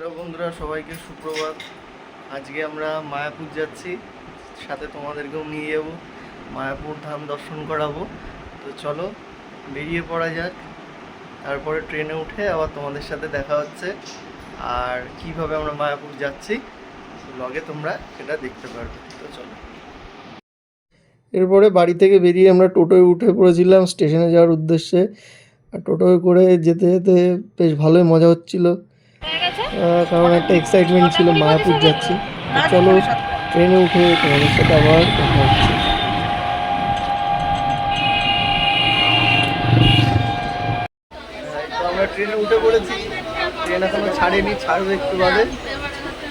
Hello বন্ধুরা, সবাইকে সুপ্রভাত। আজকে আমরা মায়াপুর যাচ্ছি। সাথে তোমাদেরকেও নিয়ে যাব। মায়াপুর ধাম দর্শন করাবো। তো চলো, বেরিয়ে পড়া যাক। তারপরে ট্রেনে উঠে আবার তোমাদের সাথে দেখা হচ্ছে। আর কীভাবে আমরা মায়াপুর যাচ্ছি লগে তোমরা সেটা দেখতে পারবে। তো চলো। এরপরে বাড়ি থেকে বেরিয়ে আমরা টোটোয় উঠে পড়েছিলাম। স্টেশনে যাওয়ার উদ্দেশ্যে। আর টোটোয় করে যেতে যেতে বেশ ভালোই মজা হচ্ছিল। কারণ একটা এক্সাইটমেন্ট ছিল মায়াপুর যাচ্ছি। চলো ট্রেনে উঠে তোমাদের সাথে আবার কথা হচ্ছে। আমরা ট্রেনে উঠে পড়েছি। ট্রেন এখনও ছাড়েনি, ছাড়বে একটু বাদে।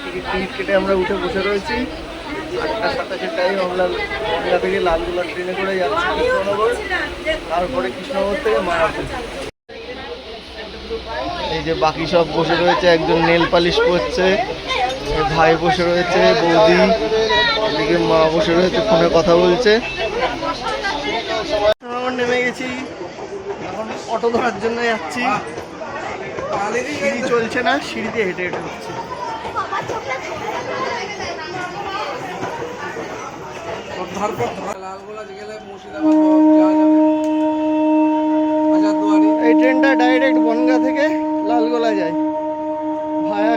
টিকিট টিকিট কেটে আমরা উঠে বসে রয়েছি। আটটা সাতাশের টাইম আমরা গঙ্গা থেকে লালগোলা ট্রেনে করে যাচ্ছি। কৃষ্ণনগর, তারপরে কৃষ্ণনগর থেকে মায়াপুর। এই যে বাকি সব বসে রয়েছে একজন নেল পালিশ করছে ভাই বসে রয়েছে বৌদি এদিকে মা বসে রয়েছে ফোনে কথা বলছে। আমার নেমে গেছি এখন অটো ধরার জন্য যাচ্ছি। সিঁড়ি চলছে না সিঁড়িতে হেঁটে হেঁটে হচ্ছে। এই ট্রেনটা ডাইরেক্ট বনগা থেকে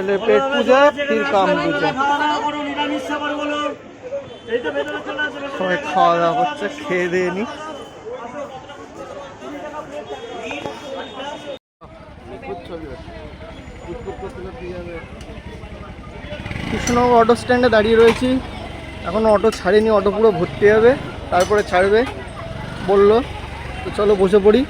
এলে পেট পূজা, ফির কাম পূজা সবাই খাওয়া দাওয়া করছে, খেয়ে দেয়নি কৃষ্ণনগর অটো স্ট্যান্ডে দাঁড়িয়ে রয়েছি। এখন অটো ছাড়েনি অটো পুরো ভর্তি হবে, তারপরে ছাড়বে, বলল। তো চলো বসে পড়ি।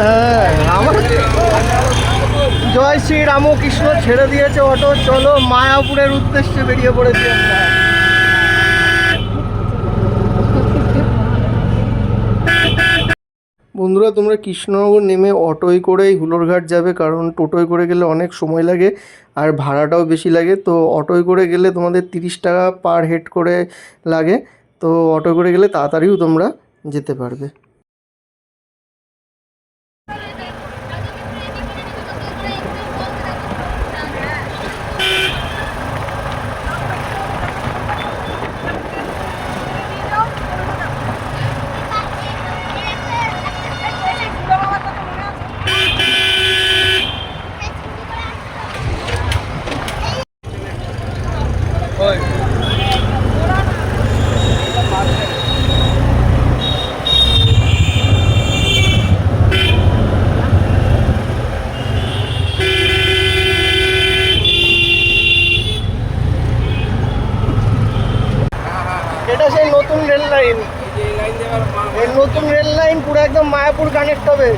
হ্যাঁ আমার জয় শ্রী রামকৃষ্ণ, ছেড়ে দিয়েছে অটো। চলো মায়াপুরের উদ্দেশ্যে বেরিয়ে পড়েছি বন্ধুরা, তোমরা কৃষ্ণনগর নেমে অটোয় করেই হুলোরঘাট যাবে, কারণ টোটোয় করে গেলে অনেক সময় লাগে আর ভাড়াটাও বেশি লাগে। তো অটোয় করে গেলে তোমাদের তিরিশ টাকা পার হেড করে লাগে। তো অটো করে গেলে তাড়াতাড়িও তোমরা যেতে পারবে এটা সেই নতুন রেল লাইন। নতুন রেল লাইন পুরো একদম মায়াপুর কানেক্ট হবে।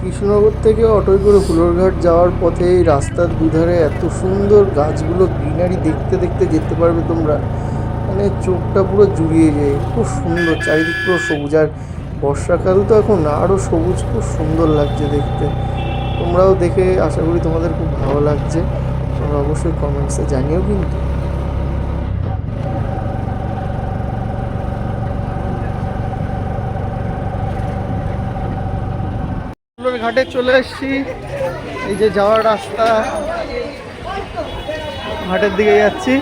কৃষ্ণনগর থেকে অটোয় করে ফুলরঘাট যাওয়ার পথে এই রাস্তার দুধারে এত সুন্দর গাছগুলো গ্রিনারি দেখতে দেখতে যেতে পারবে তোমরা। মানে চোখটা পুরো জুড়িয়ে যায়, খুব সুন্দর, চারিদিক পুরো সবুজ। আর বর্ষাকাল তো এখন আরও সবুজ, খুব সুন্দর লাগছে দেখতে। তোমরাও দেখে আশা করি তোমাদের খুব ভালো লাগছে। তোমরা অবশ্যই কমেন্টসে জানিও কিন্তু। ঘাটে চলে এসেছি। এই যে যাওয়ার রাস্তা। ঘাটের দিকে যাচ্ছি।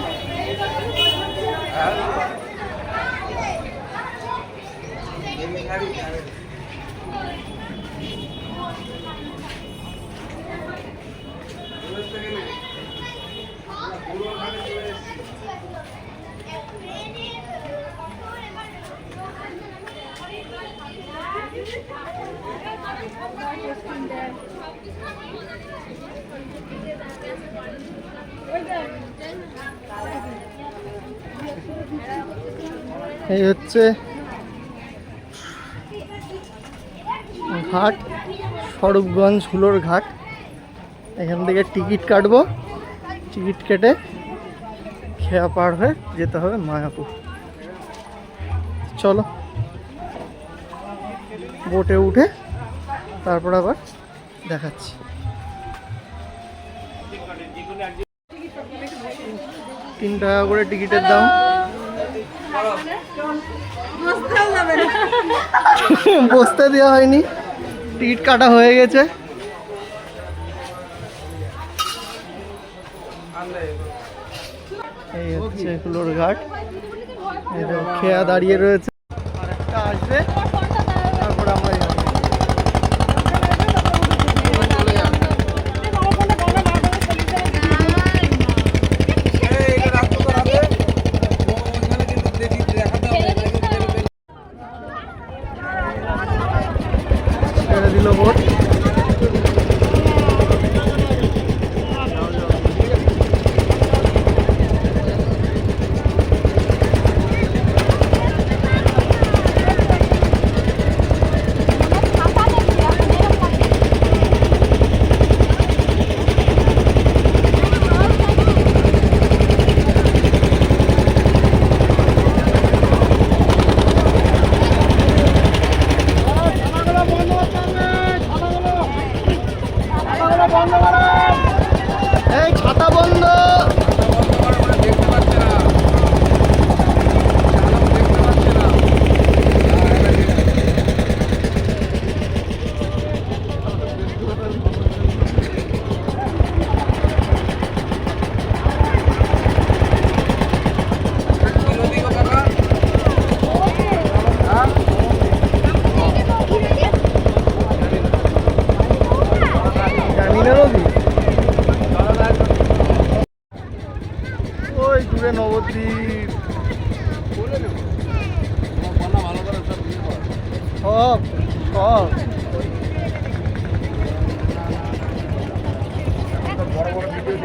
হচ্ছে ঘাট, স্বরূপগঞ্জ হুলোর ঘাট। এখান থেকে টিকিট কাটবো। টিকিট কেটে খেয়া পার হয়ে যেতে হবে মায়াপুর। চলো। বোটে উঠে তারপর আবার দেখাচ্ছি। তিন টাকা করে টিকিটের দাম। বসতে দেওয়া হয়নি। টিকিট কাটা হয়ে গেছে। এই হচ্ছে কুলোর ঘাট। খেয়া দাঁড়িয়ে রয়েছে। আর আসবে তারপর আমরা যাব এই, এটা রাখতো তো রাতে। ও, ওইখানে কিন্তু দেখি দেখাতে হবে, এটা কিন্তু দেখবে। ছেড়ে দিল বোট এই ছাতা বন্ধ বন্ধ করে মানে দেখতে পাচ্ছে না। চালক দেখতে পাচ্ছে না। হ্যাঁ, এটা ঠিক আছে। কোন দিকে কাকা? হ্যাঁ? জানি না রবি ওই দূরে নবদ্বীপ বলে দেবো। তোমার বানা ভালো করে সব ইয়ে কর। সব সব বড় বড় ভিডিও দিয়ে এখানে সব এখানে বয়েজরা একটা গার্লসরা ওখানে সাঁতার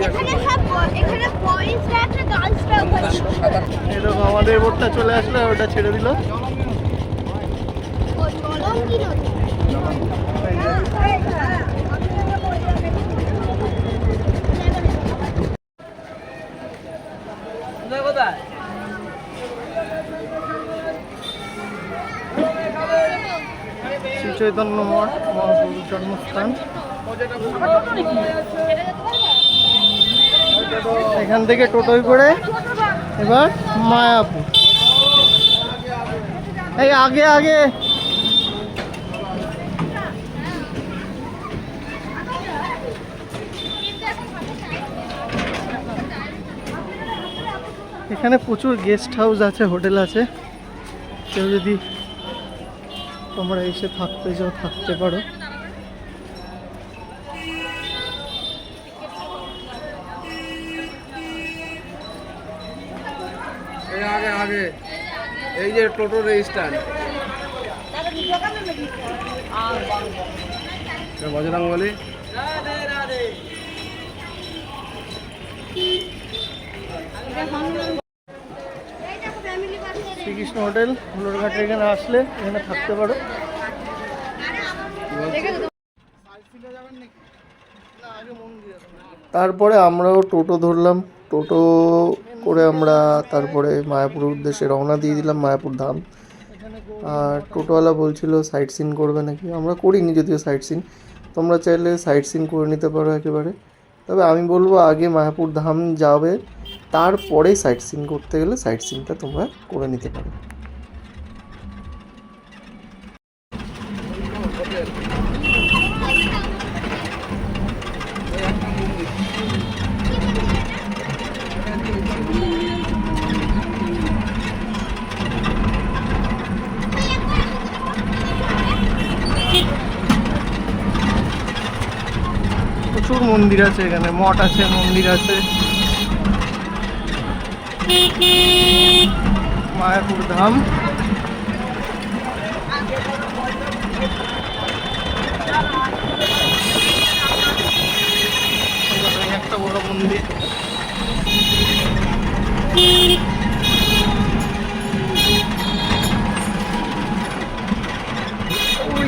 এরকম আমাদের বোটটা চলে আসলে ওটা ছেড়ে দিল। কোথায়? শ্রী চৈতন্য মঠ মহাপ্রভুর জন্মস্থান। এখান থেকে টোটোয় করে এবার মায়াপুর। এই আগে আগে। এখানে প্রচুর গেস্ট হাউস আছে, হোটেল আছে। কেউ যদি তোমরা এসে থাকতে যাও থাকতে পারো। আগে এই যে টোটো স্ট্যান্ড বজরং বলি। শ্রীকৃষ্ণ হোটেল হুলোরঘাটের এখানে আসলে, এখানে থাকতে পারো। তারপরে আমরাও টোটো ধরলাম। টোটো করে আমরা তারপরে মায়াপুরের উদ্দেশ্যে রওনা দিয়ে দিলাম মায়াপুর ধাম। আর টোটোওয়ালা বলছিল সাইট সিন করবে নাকি? আমরা করিনি যদিও সাইট সিন তোমরা চাইলে সাইট সিন করে নিতে পারো একেবারে। তবে আমি বলব, আগে মায়াপুর ধাম যাবে, তারপরে সাইট সিন করতে গেলে সাইট সিনটা তোমরা করে নিতে পারো। প্রচুর মন্দির আছে এখানে, মঠ আছে, মন্দির আছে। মায়াপুর ধাম। একটা বড় মন্দির।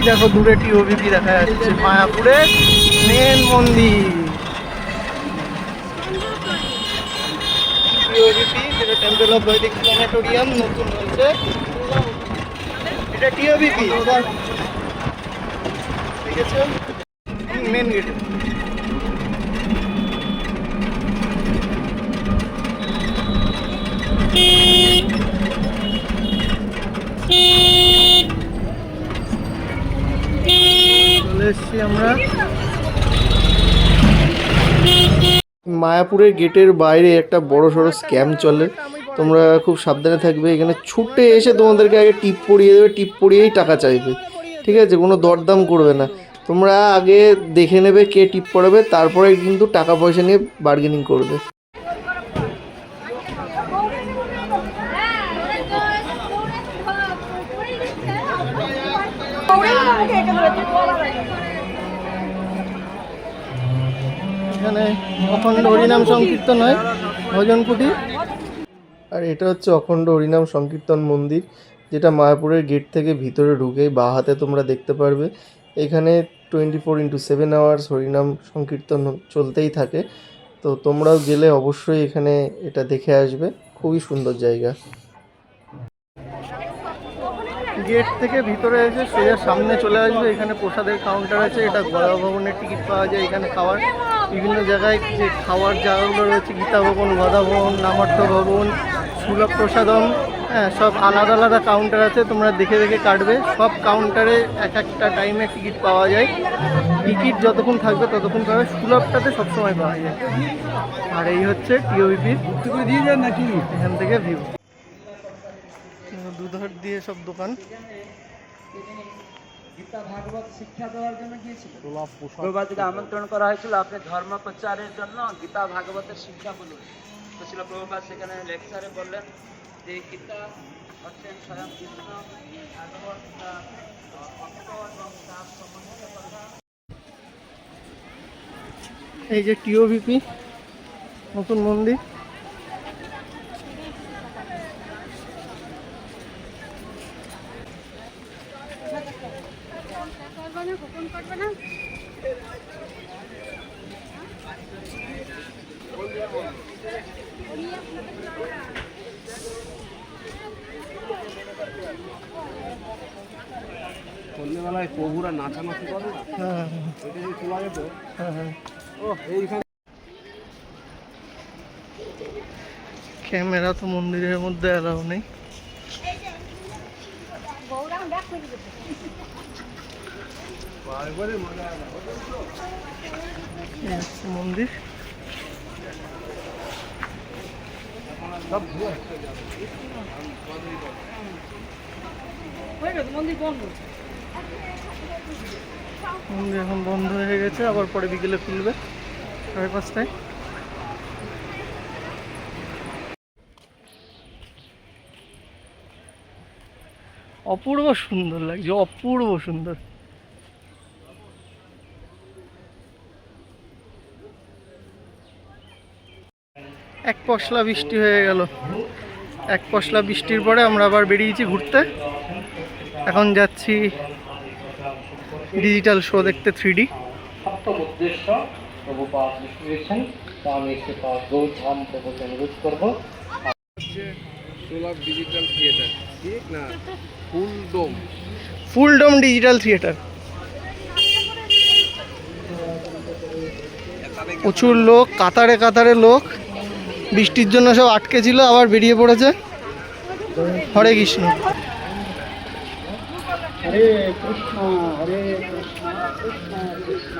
দেখো দূরে টিওবিপি দেখা যাচ্ছে মায়াপুরে। মেন মন্দির টিওবিপি যেটা টেম্পল অফ বৈদিক প্ল্যানেটোরিয়াম নতুন হয়েছে। এটা টিওবিপি আছে? মেন গেট চলে এসেছি আমরা মায়াপুরের গেটের বাইরে একটা বড় সড়ো স্ক্যাম চলে। তোমরা খুব সাবধানে থাকবে, এখানে ছুটে এসে তোমাদেরকে আগে টিপ পরিয়ে দেবে, টিপ পরিয়েই টাকা চাইবে। ঠিক আছে? কোনো দরদাম করবে না। তোমরা আগে দেখে নেবে কে টিপ পড়াবে, তারপরে কিন্তু টাকা পয়সা নিয়ে বার্গেনিং করবে। এখানে অখণ্ড হরিনাম সংকীর্তন হয় ভজন কুটির আর এটা হচ্ছে অখণ্ড হরিনাম সংকীর্তন মন্দির, যেটা মায়াপুরের গেট থেকে ভিতরে ঢুকে বা হাতে তোমরা দেখতে পারবে। এখানে twenty four into seven hours হরিনাম সংকীর্তন চলতেই থাকে। তো তোমরাও গেলে অবশ্যই এখানে এটা দেখে আসবে। খুবই সুন্দর জায়গা। গেট থেকে ভিতরে এসে সোজা সামনে চলে আসবে। এখানে প্রসাদের কাউন্টার আছে এটা গড়া ভবনের টিকিট পাওয়া যায় এখানে খাওয়ার। বিভিন্ন জায়গায় যে খাওয়ার জায়গাগুলো রয়েছে গীতা ভবন গদা ভবন নামার্থ ভবন সুলভ প্রসাদম হ্যাঁ সব আলাদা আলাদা কাউন্টার আছে তোমরা দেখে দেখে কাটবে। সব কাউন্টারে এক একটা টাইমে টিকিট পাওয়া যায়। টিকিট যতক্ষণ থাকবে ততক্ষণ পাবে। সুলভটাতে সবসময় পাওয়া যায়। আর এই হচ্ছে টিওবিপির দিয়ে যান নাকি? এখান থেকে ভিউ দুধার দিয়ে সব দোকান। গীতা ভাগবত শিক্ষা দেওয়ার জন্য গিয়েছিল। প্রভুপাদকে আমন্ত্রণ করা হয়েছিল আপনি ধর্ম প্রচারের জন্য গীতা ভাগবতের শিক্ষা বলুন। তো ছিল প্রভুপাদ সেখানে লেকচারে বললেন যে গীতা হচ্ছেন স্বয়ং কৃষ্ণ ভাগবত এবং তার সম্বন্ধিত কথা। এই যে টিওভিপি নতুন মন্দির। সন্ধ্যেবেলায় প্রভুরা নাচানাচি করে না? হ্যাঁ ওইটা যদি তোলা যেত। হ্যাঁ হ্যাঁ ও এইখানে ক্যামেরা তো মন্দিরের মধ্যে অ্যালাউ নেই একবারে মজা এই হচ্ছে মন্দির। মন্দির এখন বন্ধ হয়ে গেছে, আবার পরে বিকেলে খুলবে সাড়ে পাঁচটায়। অপূর্ব সুন্দর লাগছে, অপূর্ব সুন্দর। এক পশলা বৃষ্টি হয়ে গেল। এক পশলা বৃষ্টির পরে আমরা আবার বেরিয়েছি ঘুরতে। এখন যাচ্ছি ডিজিটাল শো দেখতে থ্রি ডি উদ্দেশ্য প্রভুপাত লিখিয়েছেন তো আমি শ্রীপাদ গৌধাম প্রভুকে অনুরোধ করব। হচ্ছে ডিজিটাল থিয়েটার ঠিক না? ফুল ডোম। ফুল ডোম ডিজিটাল থিয়েটার প্রচুর লোক কাতারে কাতারে লোক। বৃষ্টির জন্য সব আটকে ছিল আবার বেরিয়ে পড়েছে। হরে কৃষ্ণ। হরে কৃষ্ণ হরে কৃষ্ণ কৃষ্ণ কৃষ্ণ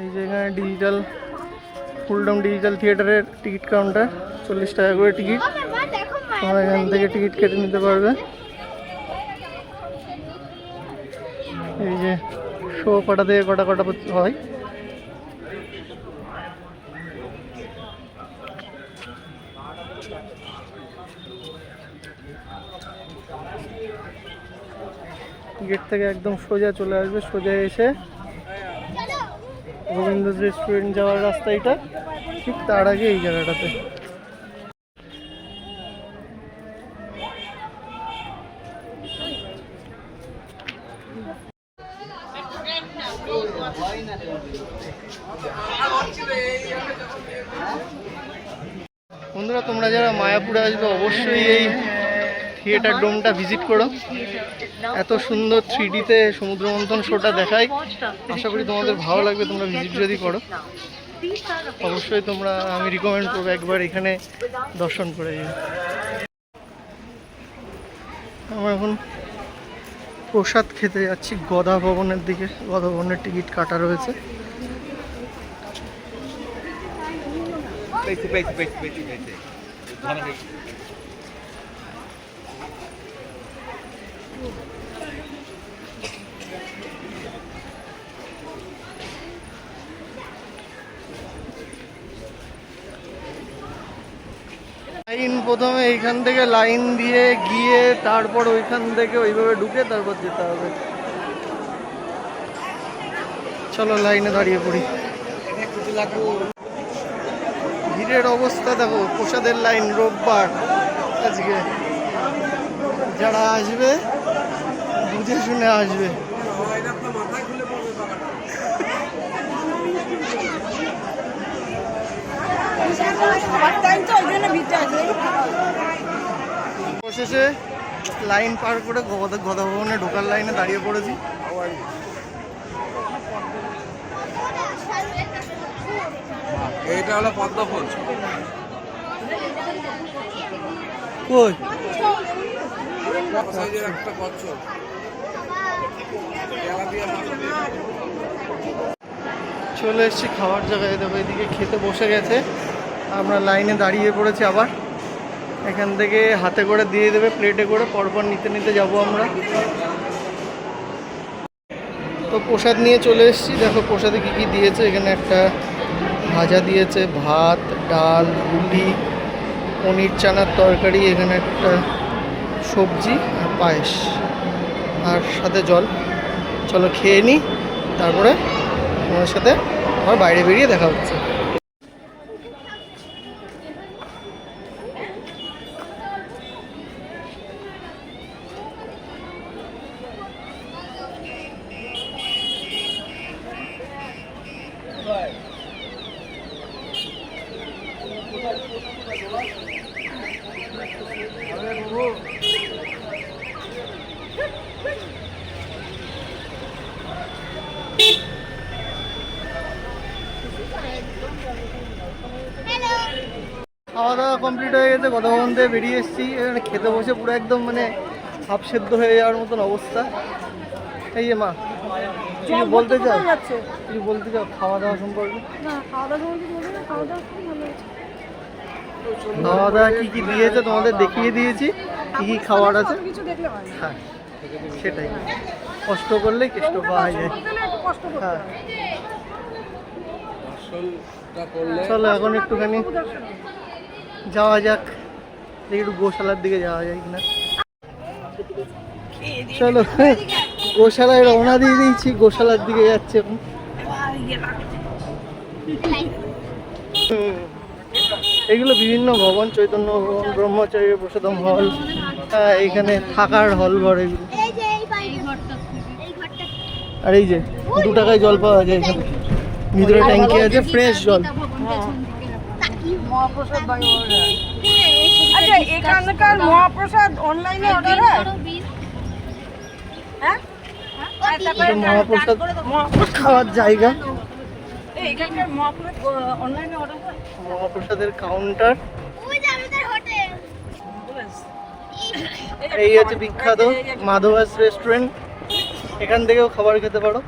এই যে এখানে ডিজিটাল ফুলডম ডিজিটাল থিয়েটারের টিকিট কাউন্টার চল্লিশ টাকা করে টিকিট তোমরা এখান থেকে টিকিট কেটে নিতে পারবে। এই যে শো কটা থেকে কটা কটা হয়? গেট থেকে একদম সোজা চলে আসবে, সোজা এসে গোবিন্দ রেস্টুরেন্ট যাওয়ার রাস্তা এটা। ঠিক তার আগে এই জায়গাটাতে বন্ধুরা তোমরা যারা মায়াপুরে আসবে অবশ্যই এই থিয়েটার ডোমটা ভিজিট করো। এত সুন্দর থ্রি ডিতে সমুদ্র মন্থন শোটা দেখায়। আশা করি তোমাদের ভালো লাগবে, তোমরা ভিজিট যদি করো। অবশ্যই তোমরা, আমি রিকমেন্ড করব একবার এখানে দর্শন করে আমরা এখন প্রসাদ খেতে যাচ্ছি, গদা ভবনের দিকে। গদা ভবনের টিকিট কাটা রয়েছে। লাইন প্রথমে এইখান থেকে লাইন দিয়ে গিয়ে তারপর ওইখান থেকে ওইভাবে ঢুকে তারপর যেতে হবে। চলো লাইনে দাঁড়িয়ে পড়ি। ভিড়ের অবস্থা দেখো, প্রসাদের লাইন রোববার আজকে। যারা আসবে, বুঝে শুনে আসবে। অবশেষে লাইন পার করে গদা ভবনে ঢোকার লাইনে দাঁড়িয়ে পড়েছি। এইটা হলো পদ্ম ফুল। কই? সাইজের একটা কচ্ছপ। চলে এসেছি খাওয়ার জায়গায়। দেখো এদিকে খেতে বসে গেছে। আমরা লাইনে দাঁড়িয়ে পড়েছি আবার। এখান থেকে হাতে করে দিয়ে দেবে প্লেটে করে, পরপর নিতে নিতে যাব আমরা। তো প্রসাদ নিয়ে চলে এসেছি। দেখো প্রসাদে কী কী দিয়েছে। এখানে একটা ভাজা দিয়েছে, ভাত, ডাল, রুটি, পনির চানার তরকারি, এখানে একটা সবজি আর পায়েস আর সাথে জল। চলো খেয়ে নিই তারপরে তোমার সাথে আবার বাইরে বেরিয়ে দেখা হচ্ছে খাওয়া দাওয়া হয়ে কথা থেকে বেরিয়ে এসেছি। এখানে খেতে বসে পুরো একদম মানে হাফ সেদ্ধ হয়ে যাওয়ার মতন অবস্থা। এই যে মা কিছু বলতে চাও? কিছু বলতে চাও খাওয়া দাওয়া সম্পর্কে খাওয়া দাওয়া কী কী দিয়েছে তোমাদের দেখিয়ে দিয়েছি? কী কী খাবার আছে? হ্যাঁ। সেটাই। কষ্ট করলে কেষ্ট পাওয়া যায়। হ্যাঁ। চলো এখন একটুখানি যাওয়া যাক একটু গোশালার দিকে যাওয়া যায় কিনা। চলো গোশালায় রওনা দিয়ে দিয়েছি, গোশালার দিকে যাচ্ছে এখন। এগুলো বিভিন্ন ভবন, চৈতন্য ভবন, ব্রহ্মচারী প্রসাদম হল এইখানে থাকার হল ঘর এগুলো। আর এই যে, দু টাকায় জল পাওয়া যায় এখানে। ভিতরে ট্যাঙ্কি আছে ফ্রেশ জল। মহাপ্রসাদ বাই অর্ডার। আচ্ছা এখানকার মহাপ্রসাদ অনলাইনে অর্ডার হয়? হ্যাঁ? মহাপ্রসাদ খাওয়ার জায়গা। এখানকার মহাপ্রসাদ অনলাইনে অর্ডার হয়? মহাপ্রসাদের কাউন্টার এই হচ্ছে বিখ্যাত মাধবাস রেস্টুরেন্ট এখান থেকেও খাবার খেতে পারো।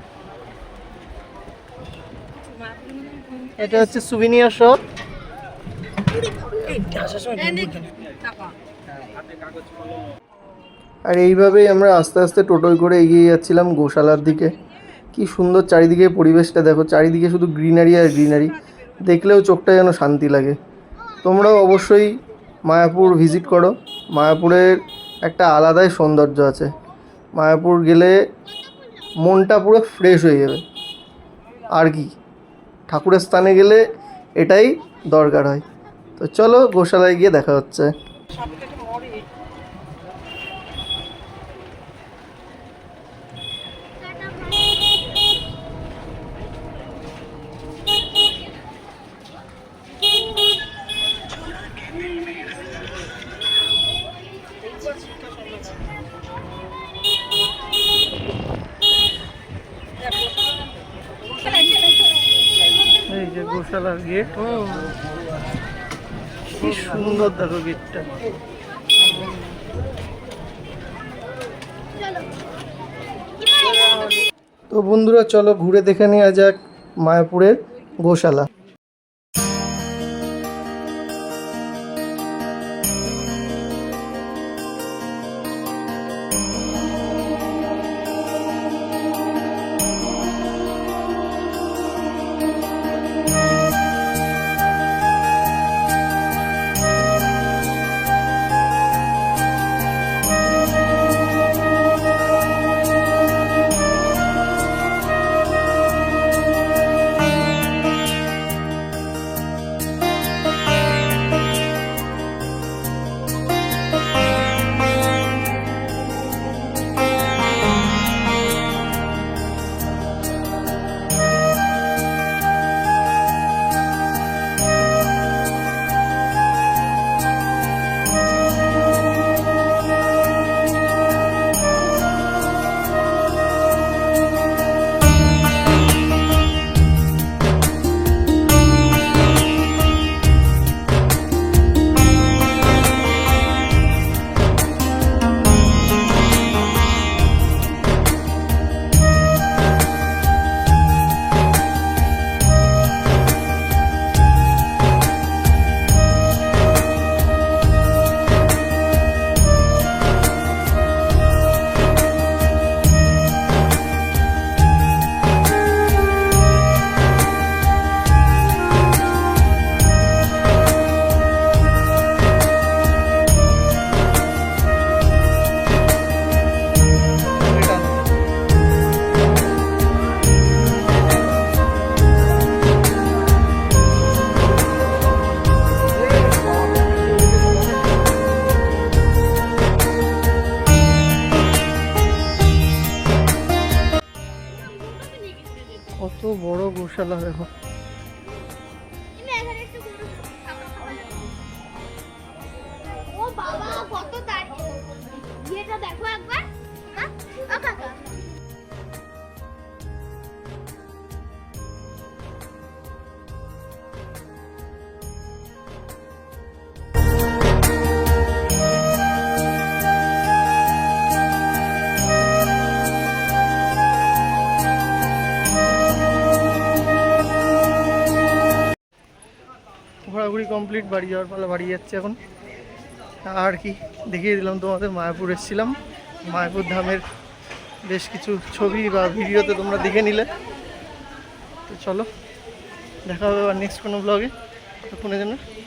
এটা হচ্ছে সুভিনিয়ার শপ আর এইভাবেই আমরা আস্তে আস্তে টোটোয় করে এগিয়ে যাচ্ছিলাম গোশালার দিকে। কি সুন্দর চারিদিকে পরিবেশটা, দেখো চারিদিকে শুধু গ্রিনারি আর গ্রিনারি। দেখলেও চোখটা যেন শান্তি লাগে। তোমরাও অবশ্যই মায়াপুর ভিজিট করো। মায়াপুরের একটা আলাদাই সৌন্দর্য আছে। মায়াপুর গেলে মনটা পুরো ফ্রেশ হয়ে যাবে। আর কি? ঠাকুরের স্থানে গেলে এটাই দরকার হয়। তো চলো গোশালায় গিয়ে দেখা হচ্ছে সাপ কেটে মরে এই যে গোশালার গেট কি তো বন্ধুরা চলো ঘুরে দেখে নেওয়া যাক মায়াপুরের গোশালা। হ্যাঁ? ঘোরাঘুরি কমপ্লিট বাড়ি যাওয়ার পালা বাড়ি যাচ্ছে এখন। আর কি দেখিয়ে দিলাম, তোমাদের মায়াপুর এসেছিলাম। মায়াপুর ধামের বেশ কিছু ছবি বা ভিডিওতে তোমরা দেখে নিলে। তো চলো, দেখা হবে আবার নেক্সট কোনো ব্লগে তখন জন্য টাটা